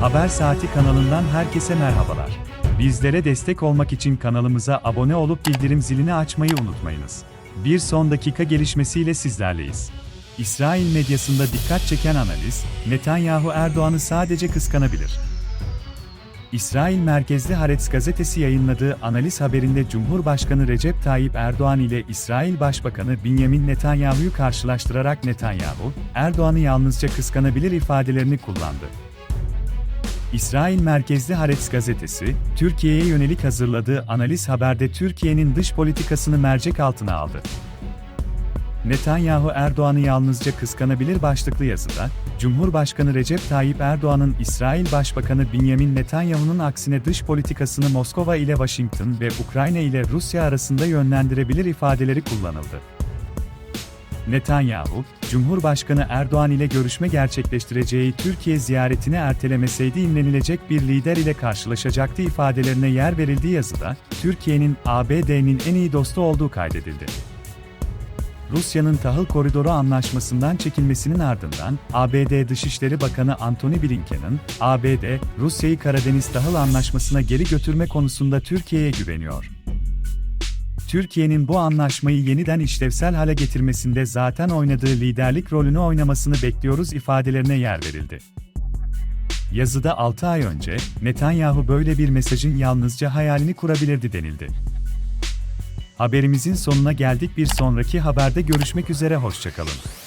Haber Saati kanalından herkese merhabalar. Bizlere destek olmak için kanalımıza abone olup bildirim zilini açmayı unutmayınız. Bir son dakika gelişmesiyle sizlerleyiz. İsrail medyasında dikkat çeken analiz, Netanyahu Erdoğan'ı sadece kıskanabilir. İsrail merkezli Haaretz gazetesi yayınladığı analiz haberinde Cumhurbaşkanı Recep Tayyip Erdoğan ile İsrail Başbakanı Benjamin Netanyahu'yu karşılaştırarak Netanyahu, Erdoğan'ı yalnızca kıskanabilir ifadelerini kullandı. İsrail merkezli Haaretz gazetesi, Türkiye'ye yönelik hazırladığı analiz haberde Türkiye'nin dış politikasını mercek altına aldı. Netanyahu Erdoğan'ı yalnızca kıskanabilir başlıklı yazıda, Cumhurbaşkanı Recep Tayyip Erdoğan'ın İsrail Başbakanı Benjamin Netanyahu'nun aksine dış politikasını Moskova ile Washington ve Ukrayna ile Rusya arasında yönlendirebilir ifadeleri kullanıldı. Netanyahu, Cumhurbaşkanı Erdoğan ile görüşme gerçekleştireceği Türkiye ziyaretini ertelemeseydi imrenilecek bir lider ile karşılaşacaktı ifadelerine yer verildiği yazıda, Türkiye'nin ABD'nin en iyi dostu olduğu kaydedildi. Rusya'nın tahıl koridoru anlaşmasından çekilmesinin ardından, ABD Dışişleri Bakanı Antony Blinken'ın, ABD, Rusya'yı Karadeniz Tahıl Anlaşması'na geri götürme konusunda Türkiye'ye güveniyor. Türkiye'nin bu anlaşmayı yeniden işlevsel hale getirmesinde zaten oynadığı liderlik rolünü oynamasını bekliyoruz ifadelerine yer verildi. Yazıda 6 ay önce, Netanyahu böyle bir mesajın yalnızca hayalini kurabilirdi denildi. Haberimizin sonuna geldik bir sonraki haberde görüşmek üzere hoşçakalın.